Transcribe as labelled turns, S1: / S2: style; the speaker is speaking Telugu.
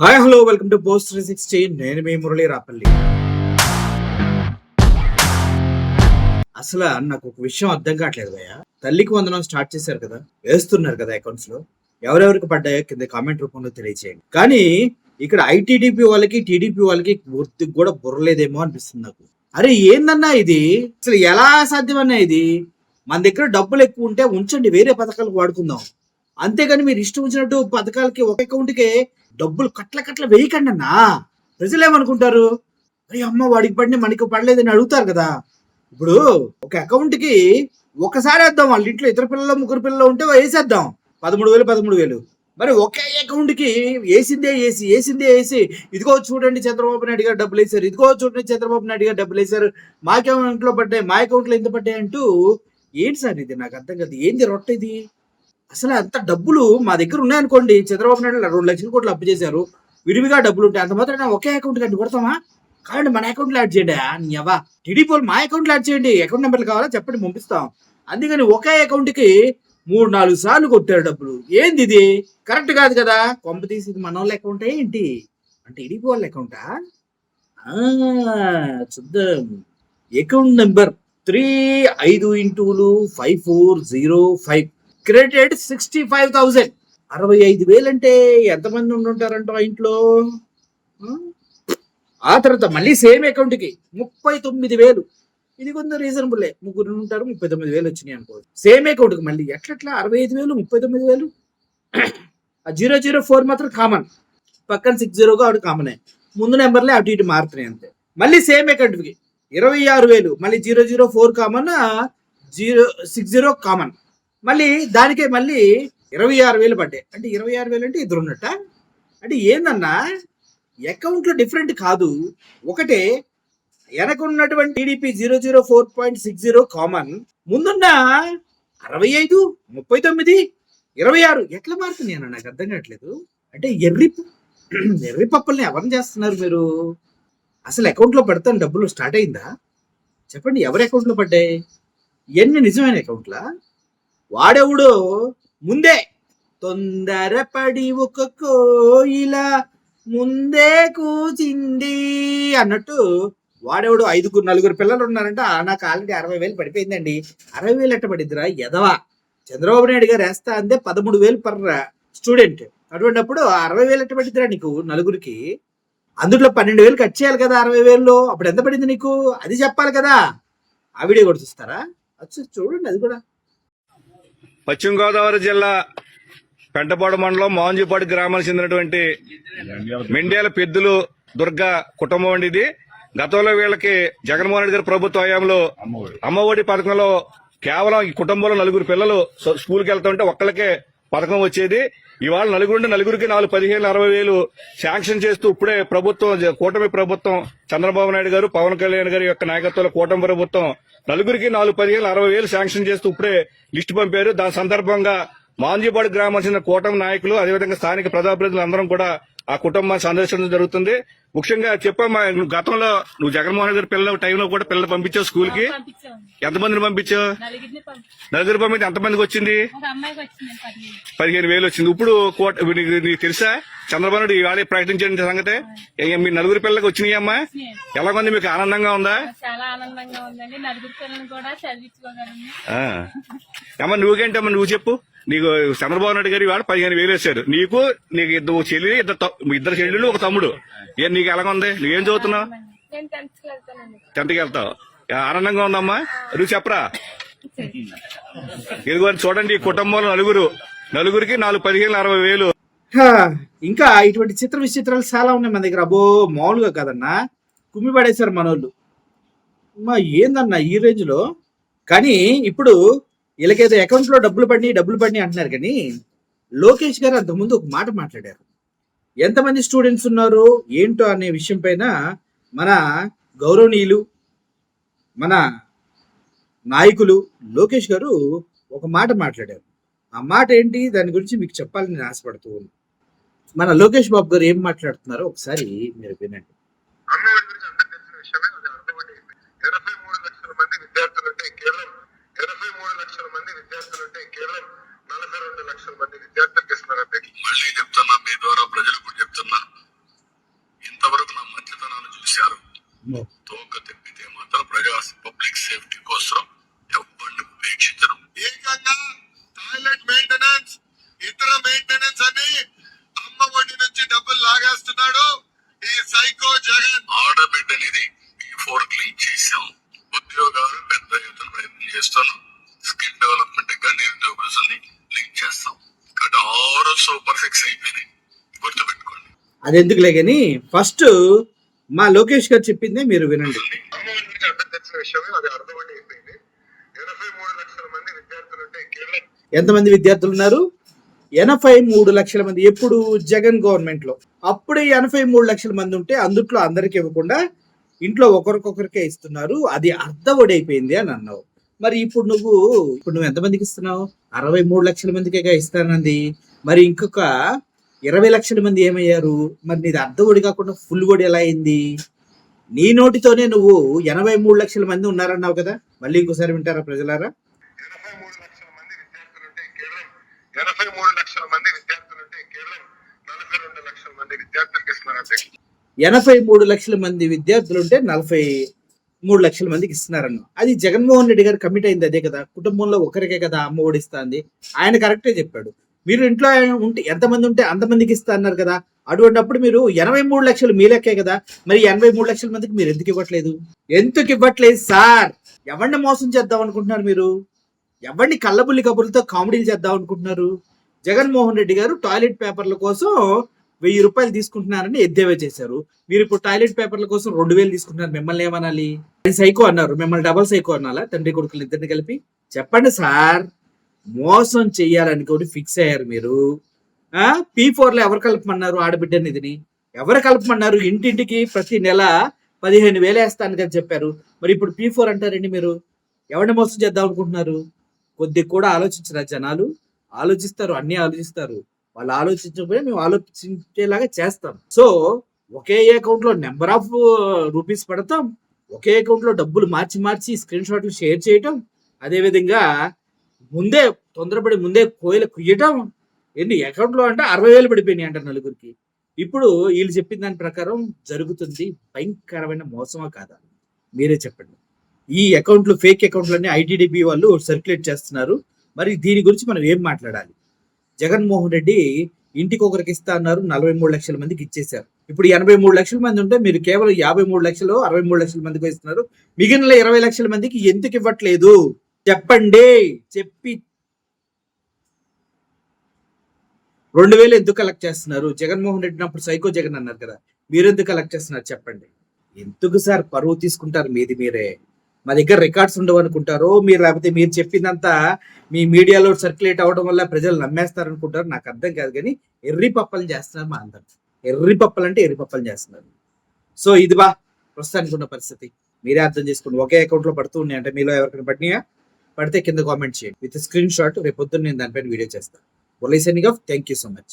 S1: Hi hello welcome to post three sixty నేను మీ మురళి రాపల్లి అసలు నాకు ఒక విషయం అర్థం కావట్లేదు భయ్య. తల్లికి వందనం స్టార్ట్ చేశారు కదా వేస్తున్నారు కదా అకౌంట్స్లో. ఎవరెవరికి పడ్డాయో కింద కామెంట్ రూపంలో తెలియచేయండి. కానీ ఇక్కడ ఐటీడీపీ వాళ్ళకి టీడీపీ వాళ్ళకి గుర్తుకు కూడా బుర్రలేదేమో అనిపిస్తుంది నాకు. అరే ఏందన్నా ఇది? అసలు ఎలా సాధ్యమన్నా ఇది? మన దగ్గర డబ్బులు ఎక్కువ ఉంటే ఉంచండి వేరే పథకాలకు వాడుకుందాం. అంతేగాని మీరు ఇష్టం వచ్చినట్టు పథకాలకి ఒక అకౌంట్కే డబ్బులు కట్ల కట్ల వేయకండి అన్నా. ప్రజలు ఏమనుకుంటారు అరే అమ్మ వాడికి పడిన మనకి పడలేదని అడుగుతారు కదా. ఇప్పుడు ఒక అకౌంట్కి ఒకసారి వేద్దాం వాళ్ళ ఇంట్లో ఇతర పిల్లలు ముగ్గురు పిల్లలు ఉంటే వేసేద్దాం. పదమూడు వేలు పదమూడు వేలు. మరి ఒకే అకౌంట్కి వేసిందే వేసి వేసిందే వేసి ఇదిగో చూడండి చంద్రబాబు నాయుడు గారు డబ్బులు వేశారు ఇదిగో చూడండి చంద్రబాబు నాయుడు గారు డబ్బులు వేశారు మా అకౌంట్ పడ్డాయి మా అకౌంట్లో ఎంత పడ్డాయి అంటూ ఏంటి సార్ ఇది? నాకు అర్థం కాదు. ఏంది రొట్ట ఇది? అసలు అంత డబ్బులు మా దగ్గర ఉన్నాయనుకోండి. చంద్రబాబు నాయుడు రెండు లక్షల కోట్లు అప్పు చేశారు. విరివిగా డబ్బులు ఉంటాయి. అంత మాత్రం ఒకే అకౌంట్ కంటే కొడతామా? కావండి మన అకౌంట్లో యాడ్ చేయండి. నీ టీడీపీ మా అకౌంట్లో యాడ్ చేయండి. అకౌంట్ నెంబర్లు కావాలా చెప్పండి పంపిస్తాం. అందుకని ఒకే అకౌంట్కి మూడు నాలుగు సార్లు కొట్టారు డబ్బులు. ఏంది ఇది? కరెక్ట్ కాదు కదా? కొంప తీసి మన వాళ్ళ అకౌంట్ ఏంటి? అంటే టీడీపీ వాళ్ళ అకౌంటా చూద్దాం. అకౌంట్ నెంబర్ త్రీ ఐదు ఇంటూలు five four zero five. Credit sixty five thousand అరవై ఐదు వేలు అంటే ఎంతమంది ఉండుంటారంట ఆ ఇంట్లో? ఆ? తర్వాత మళ్ళీ సేమ్ అకౌంట్కి ముప్పై తొమ్మిది వేలు. ఇది కొంత రీజనబుల్. ముగ్గురు ఉంటారు ముప్పై తొమ్మిది వేలు వచ్చినాయి అనుకో. సేమ్ అకౌంట్కి మళ్ళీ ఎట్లట్లా అరవై ఐదు వేలు ముప్పై తొమ్మిది వేలు? ఆ జీరో జీరో ఫోర్ మాత్రం కామన్. పక్కన సిక్స్ జీరో అటు కామనే. ముందు నెంబర్లే అటు ఇటు మారుతున్నాయి అంతే. మళ్ళీ సేమ్ అకౌంట్కి ఇరవై ఆరు వేలు. మళ్ళీ zero zero four common zero six zero common. మళ్ళీ దానికే మళ్ళీ ఇరవై ఆరు వేలు పడ్డాయి. అంటే ఇరవై ఆరు వేలు అంటే ఇద్దరు ఉన్నట్ట? అంటే ఏందన్నా అకౌంట్లో డిఫరెంట్ కాదు. ఒకటే వెనక ఉన్నటువంటి TDP zero zero four point six zero common ముందున్న అరవై ఐదు ముప్పై తొమ్మిది ఇరవై ఆరు. ఎట్లా మారుతుంది అన్న? నాకు అర్థం కావట్లేదు. అంటే ఎర్రి ఎర్రి పప్పుల్ని ఎవరిని చేస్తున్నారు మీరు? అసలు అకౌంట్లో పెడతాను డబ్బులు స్టార్ట్ అయిందా? చెప్పండి ఎవరి అకౌంట్లో పడ్డాయి? ఎన్ని నిజమైన అకౌంట్లా? వాడెవడో? ముందే. తొందరపడి ఒక కోయిల ముందే కూచింది అన్నట్టు వాడెవడు? ఐదుగురు నలుగురు పిల్లలు ఉన్నారంట నాకు ఆల్రెడీ అరవై వేలు పడిపోయిందండి. అరవై వేలు ఎట్ట పడిద్దిరా? ఎదవా చంద్రబాబు నాయుడు గారు వేస్తా అందే పదమూడు వేలు పర్ స్టూడెంట్. అటువంటిప్పుడు అరవై వేలు ఎట్ట పడిద్దిరా నీకు నలుగురికి? అందులో పన్నెండు వేలు కట్ చేయాలి కదా అరవై వేలు అప్పుడు ఎంత పడింది నీకు? అది చెప్పాలి కదా. ఆ వీడియో కూడా చూస్తారా? వచ్చి చూడండి అది కూడా.
S2: పశ్చిమ గోదావరి జిల్లా పెంటపాడు మండలం మోహన్జీపాడు గ్రామానికి చెందినటువంటి మెండ్యాల పెద్దులు దుర్గా కుటుంబం అండి ఇది. గతంలో వీళ్ళకి జగన్మోహన్ రెడ్డి గారి ప్రభుత్వ హయాంలో అమ్మఒడి పథకంలో కేవలం ఈ కుటుంబంలో నలుగురు పిల్లలు స్కూల్కి వెళ్తుంటే ఒక్కళ్ళకే పథకం వచ్చేది. ఇవాళ నలుగురు నలుగురికి నాలుగు పదిహేను అరవై వేలు శాంక్షన్ చేస్తూ ఇప్పుడే ప్రభుత్వం కూటమి ప్రభుత్వం చంద్రబాబు నాయుడు గారు పవన్ కళ్యాణ్ గారి యొక్క నాయకత్వంలో కూటమి ప్రభుత్వం నలుగురికి నాలుగు పదివేలు అరవై వేలు శాంక్షన్ చేస్తూ ఇప్పుడే లిస్టు పంపారు. దాని సందర్భంగా మాంజీపాడు గ్రామం చెందిన కూటమి నాయకులు అదేవిధంగా స్థానిక ప్రజాప్రతినిధులు అందరం కూడా ఆ కుటుంబాన్ని సందర్శించడం జరుగుతుంది. ముఖ్యంగా చెప్పమ్మా నువ్వు గతంలో నువ్వు జగన్మోహన్ రెడ్డి గారి పిల్లల టైంలో కూడా పిల్లలు పంపించావు
S3: స్కూల్కి
S2: ఎంతమందిని పంపించావు? నలుగురు పంపించి ఎంతమందికి వచ్చింది?
S3: పదిహేను.
S2: వేలు వచ్చింది. ఇప్పుడు కోట నీకు తెలుసా? చంద్రబాబు నాయుడు ఇవాళ ప్రకటించిన సంగతి? మీ నలుగురు పిల్లలకు వచ్చినాయి అమ్మా? ఎలాగుంది? మీకు ఆనందంగా ఉందా?
S3: చాలా ఆనందంగా ఉందండి. నలుగురు పిల్లలు కూడా చదివించుకోగలను
S2: ఆ. అమ్మ నువ్వేంటమ్మా? నువ్వు చెప్పు. నీకు చంద్రబాబు నాయుడు గారు ఇవాళ పదిహేను వేలు వేశారు. నీకు నీకు ఇద్దరు చెల్లి ఇద్దరు ఇద్దరు చెల్లెలు ఒక తమ్ముడు. ఏం నీకు ఎలాగుంది? నువ్వేం చదువుతున్నావు? టెన్త్కి వెళ్తావు. ఆనందంగా ఉందమ్మా. నువ్వు చెప్పరా? ఇదిగో చూడండి ఈ కుటుంబంలో నలుగురు. నలుగురికి నాలుగు పదిహేను అరవై వేలు.
S1: హా, ఇంకా ఇటువంటి చిత్ర విచిత్రాలు చాలా ఉన్నాయి మన దగ్గర. అబ్బో మామూలుగా కదన్నా. కుమ్మి పడేశారు మనోళ్ళు. మా ఏందన్నా ఈ రేంజ్లో కానీ ఇప్పుడు వీళ్ళకేదో అకౌంట్లో డబ్బులు పడినాయి డబ్బులు పడినాయి అంటున్నారు కానీ లోకేష్ గారు అంతకుముందు ఒక మాట మాట్లాడారు. ఎంతమంది స్టూడెంట్స్ ఉన్నారు ఏంటో అనే విషయం పైన మన గౌరవనీయులు మన నాయకులు లోకేష్ గారు ఒక మాట మాట్లాడారు. ఆ మాట ఏంటి? దాని గురించి మీకు చెప్పాలని నేను ఆశపడుతూ ఉన్నాను మన లోకేష్ బాబు గారు ఏం మాట్లాడుతున్నారో ఒకసారి మీరు వినండి.
S4: విద్యార్థులు అంటే కేవలం నలభై రెండు లక్షల మంది విద్యార్థులకు ఇస్తున్నారు మళ్ళీ చెప్తున్నా మీ ద్వారా ప్రజలు కూడా చెప్తున్నా. ఇంతవరకు నా మంచితనాన్ని చూశారు. తోక తిప్పితే మాత్రం ప్రజా పబ్లిక్ సేఫ్టీ కోసం ఎవరిని ఉపేక్షించరు. ఏకంగా టాయిలెట్ మెయింటెనెన్స్ ఇతర మెయింటెనెన్స్ అని అమ్మ ఒడి నుంచి డబ్బులు లాగేస్తున్నాడు ఈ సైకో జగన్. ఆర్డర్ పెట్టనిది ఈ ఫోర్ క్లీన్ చేశాం. ఉద్యోగాలు
S1: అది ఎందుకులే కానీ ఫస్ట్ మా లోకేష్ గారు చెప్పిందే మీరు వినండి. ఎంతమంది విద్యార్థులు ఉన్నారు? ఎనభై మూడు లక్షల మంది. ఎప్పుడు? జగన్ గవర్నమెంట్లో అప్పుడే ఎనభై మూడు లక్షల మంది ఉంటే అందుట్లో అందరికి ఇవ్వకుండా ఇంట్లో ఒకరికొకరికే ఇస్తున్నారు. అది అర్ధవడి అయిపోయింది అని అన్నావు. మరి ఇప్పుడు నువ్వు ఇప్పుడు నువ్వు ఎంతమందికి ఇస్తున్నావు? అరవై మూడు లక్షల మందికే ఇస్తానంది. మరి ఇంకొక ఇరవై లక్షల మంది ఏమయ్యారు? మరి నీది అర్ధవడి కాకుండా ఫుల్ వడి ఎలా అయింది? నీ నోటితోనే నువ్వు ఎనభై మూడు లక్షల మంది ఉన్నారన్నావు కదా? మళ్ళీ ఇంకోసారి వింటారా ప్రజలారా?
S4: ఎనభై మూడు లక్షల మంది విద్యార్థులు ఉంటే కేవలం నలభై రెండు లక్షల మంది విద్యార్థులకు ఇస్తున్నారు అధ్యక్ష?
S1: ఎనభై మూడు లక్షల మంది విద్యార్థులు ఉంటే నలభై మూడు లక్షల మందికి ఇస్తున్నారన్న అది జగన్మోహన్ రెడ్డి గారు కమిట్ అయింది అదే కదా? కుటుంబంలో ఒకరికే కదా అమ్మ ఓడిస్తుంది ఆయన కరెక్టే చెప్పాడు. మీరు ఇంట్లో ఉంటే ఎంతమంది ఉంటే అంతమందికి ఇస్తా అన్నారు కదా. అటువంటిప్పుడు మీరు ఎనభై మూడు లక్షలు మీ లెక్కే కదా. మరి ఎనభై మూడు లక్షల మందికి మీరు ఎందుకు ఇవ్వట్లేదు? ఎందుకు ఇవ్వట్లేదు సార్? ఎవరిని మోసం చేద్దాం అనుకుంటున్నారు మీరు? ఎవరిని కళ్ళబుల్లి కబుర్లతో కామెడీలు చేద్దాం అనుకుంటున్నారు? జగన్మోహన్ రెడ్డి గారు టాయిలెట్ పేపర్ల కోసం వెయ్యి రూపాయలు తీసుకుంటున్నారని ఎద్దేవా చేశారు. మీరు ఇప్పుడు టాయిలెట్ పేపర్ల కోసం రెండు వేలు తీసుకుంటున్నారు. మిమ్మల్ని ఏమనాలి? సైకో అన్నారు. మిమ్మల్ని డబల్ సైకో అనాలా తండ్రి కొడుకులు ఇద్దరిని కలిపి? చెప్పండి సార్. మోసం చెయ్యాలనుకోని ఫిక్స్ అయ్యారు మీరు. పీ ఫోర్లో ఎవరు కలపమన్నారు ఆడబిడ్డ నిధిని ఎవరు కలపమన్నారు? ఇంటింటికి ప్రతి నెల పదిహేను వేలు వేస్తాను కదా చెప్పారు. మరి ఇప్పుడు పీ ఫోర్ అంటారండి మీరు. ఎవరిని మోసం చేద్దాం అనుకుంటున్నారు? కొద్దిగా కూడా ఆలోచించరా జనాలు? ఆలోచిస్తారు అన్ని ఆలోచిస్తారు. వాళ్ళు ఆలోచించకపోయినా మేము ఆలోచించేలాగా చేస్తాం. సో ఒకే అకౌంట్లో నెంబర్ ఆఫ్ రూపీస్ పడతాం. ఒకే అకౌంట్లో డబ్బులు మార్చి మార్చి స్క్రీన్ షాట్లు షేర్ చేయటం. అదే విధంగా ముందే తొందరపడి ముందే కోయిల కుయ్యటం? ఏంటి అకౌంట్లో అంటే అరవై వేలు పడిపోయినాయి అంట నలుగురికి. ఇప్పుడు వీళ్ళు చెప్పిన దాని ప్రకారం జరుగుతుంది భయంకరమైన మోసమా కాదా? మీరే చెప్పండి. ఈ అకౌంట్లు ఫేక్ అకౌంట్లన్నీ ఐటీడీపీ వాళ్ళు సర్క్యులేట్ చేస్తున్నారు. మరి దీని గురించి మనం ఏం మాట్లాడాలి? జగన్మోహన్ రెడ్డి ఇంటికి ఒకరికి ఇస్తా అన్నారు నలభై మూడు లక్షల మందికి ఇచ్చేశారు. ఇప్పుడు ఎనభై మూడు లక్షల మంది ఉంటే మీరు కేవలం యాభై మూడు లక్షలు అరవై మూడు లక్షల మందికి ఇస్తున్నారు. మిగిలిన ఇరవై లక్షల మందికి ఎందుకు ఇవ్వట్లేదు? చెప్పండి. చెప్పి. రెండు వేలు ఎందుకు కలెక్ట్ చేస్తున్నారు? జగన్మోహన్ రెడ్డి అప్పుడు సైకో జగన్ అన్నారు కదా. మీరు ఎందుకు కలెక్ట్ చేస్తున్నారు? చెప్పండి. ఎందుకు సార్ పరువు తీసుకుంటారు మీది మీరే? మా దగ్గర రికార్డ్స్ ఉండవు అనుకుంటారు. మీరు లేకపోతే మీరు చెప్పిందంతా మీ మీడియాలో సర్క్యులేట్ అవ్వడం వల్ల ప్రజలు నమ్మేస్తారు అనుకుంటారు. నాకు అర్థం కాదు కానీ ఎర్రి పప్పలు చేస్తున్నారు మా అందరు. ఎర్రి పప్పలు అంటే ఎర్రి పప్పలు చేస్తున్నారు. సో ఇది బా. ప్రస్తుతానికి ఉన్న పరిస్థితి. మీరే అర్థం చేసుకోండి. ఒకే అకౌంట్లో పడుతూ ఉన్నాయి అంటే మీలో ఎవరికైనా పడినాయా పడితే కింద కామెంట్ చేయండి. విత్ స్క్రీన్ షాట్ రేపు పొద్దున్న నేను దానిపైన వీడియో చేస్తాను ఒలైసెనిగా థ్యాంక్ యూ సో మచ్